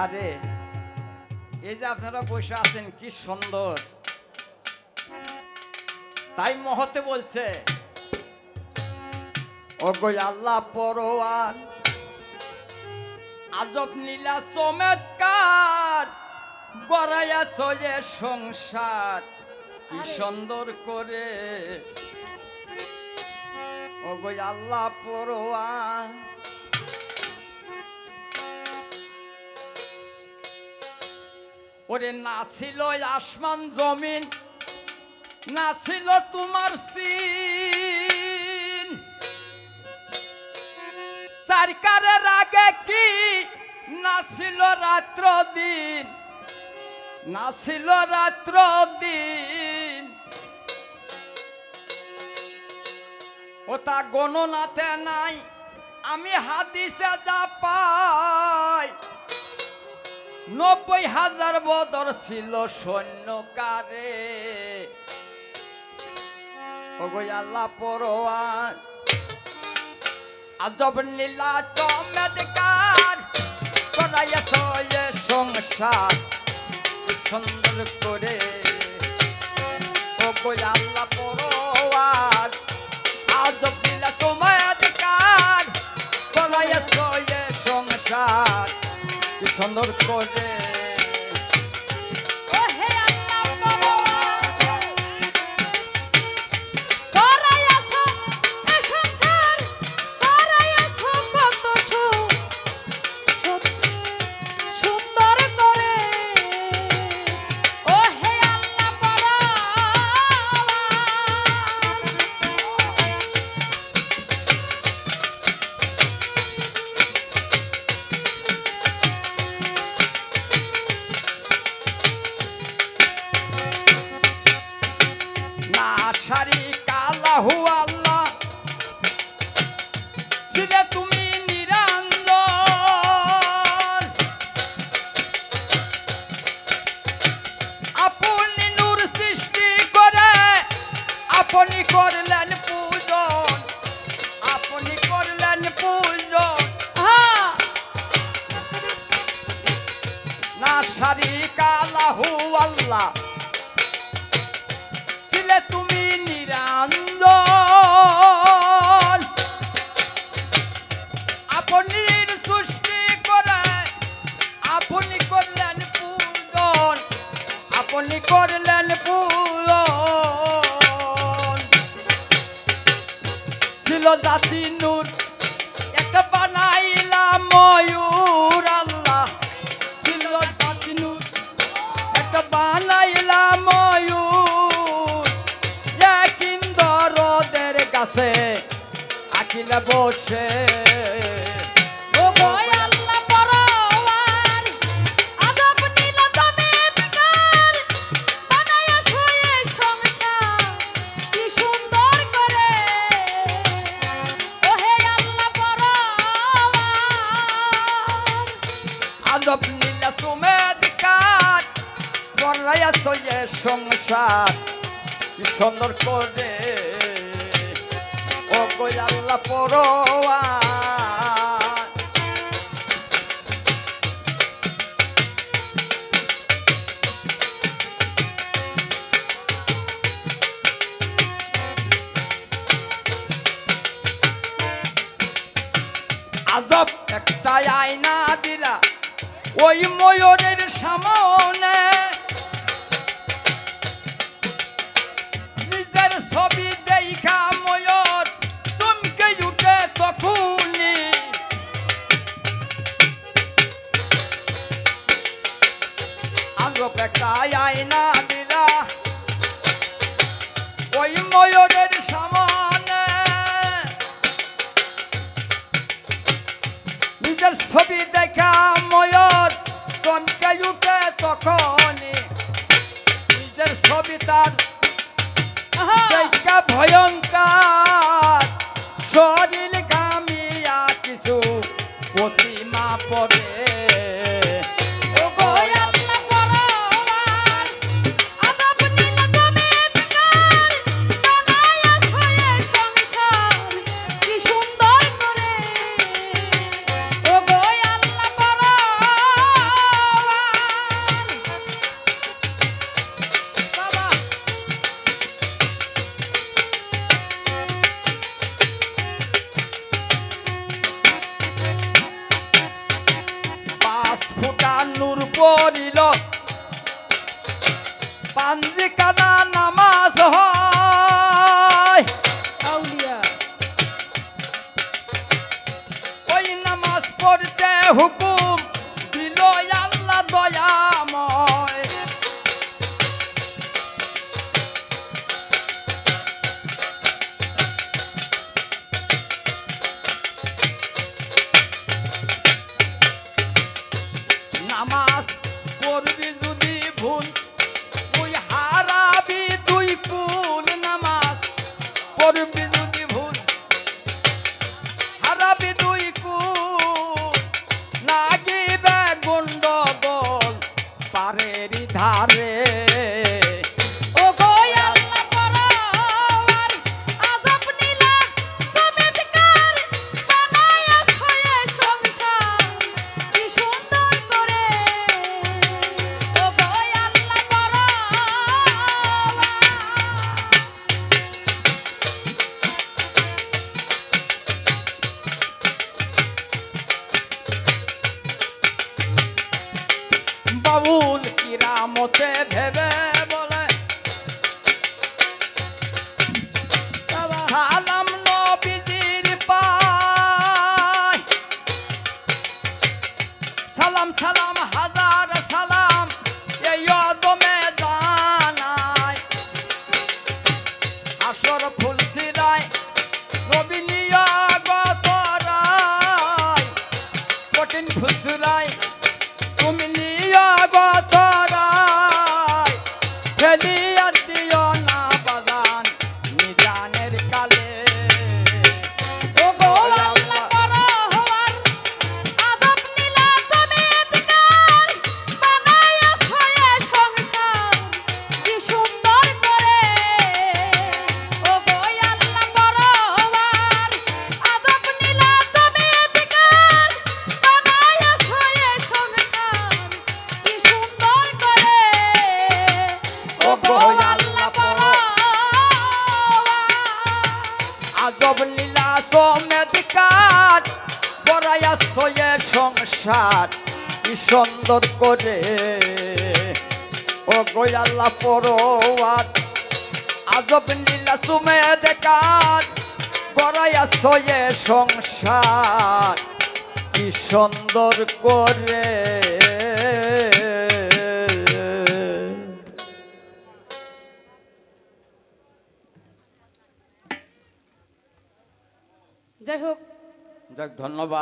আরে এই যে আপনারা বসে আছেন কি সুন্দর। তাই মহতে বলছে ও গো আল্লাহ পরোয়ার আজব নীলা চমৎকার গড়াইয়া চলে সংসার কি সুন্দর করে। ও গো আল্লাহ পরোয়ার ওরে, না ছিল আসমান জমিন, না ছিল তোমার সিন। সরকারের আগে কি? না ছিল রাত্র দিন, না ছিল রাত্র দিন। ওটা গণনাতে নাই, আমি হাদিসে যা পাই। নব্বই হাজার বদর ছিল সৈন্যকারে। আল্লাহ পরোয়ার, আজব নীলা চমৎকার সংসার সুন্দর করে। ওগো আল্লাহ পরোয়ার সুন্দর করে না সারি কালাহু আল্লাহ। ছিলে তুমি নিরঞ্জন। আপনি নূর সৃষ্টি করে আপনি করলেন পূজন। আপনি করলেন পূজন। না সারি কালাহু আল্লাহ। করলেন পূজন ছিল জাতি নূর একটা বানাইলাম ময়ূর আল্লাহ। ছিল জাতি নূর একটা বানাইলাম ময়ূর। এক ইন্দরদের কাছে আখিলা বসে চলে সংসার সুন্দর করে। আল্লাহ পরোয়া। আজব একটা আয়না দিলা ওই ময়ূরের সামনে। ময়ূরের সামনে। নিজের ছবি দেখা ময়ূর চমকে উঠে তখনই। নিজের ছবি তার দেখা ভয়ঙ্কর ಹುಪ್ಪು মতে ভেবে সংসার কি সুন্দর করে। ও গোয়াল্লা পরোয়াত আজব নীলা সুমে দেখার গড়াইয়া সয়ে সংসার কি সুন্দর করে। যাই হোক। যাক ধন্যবাদ।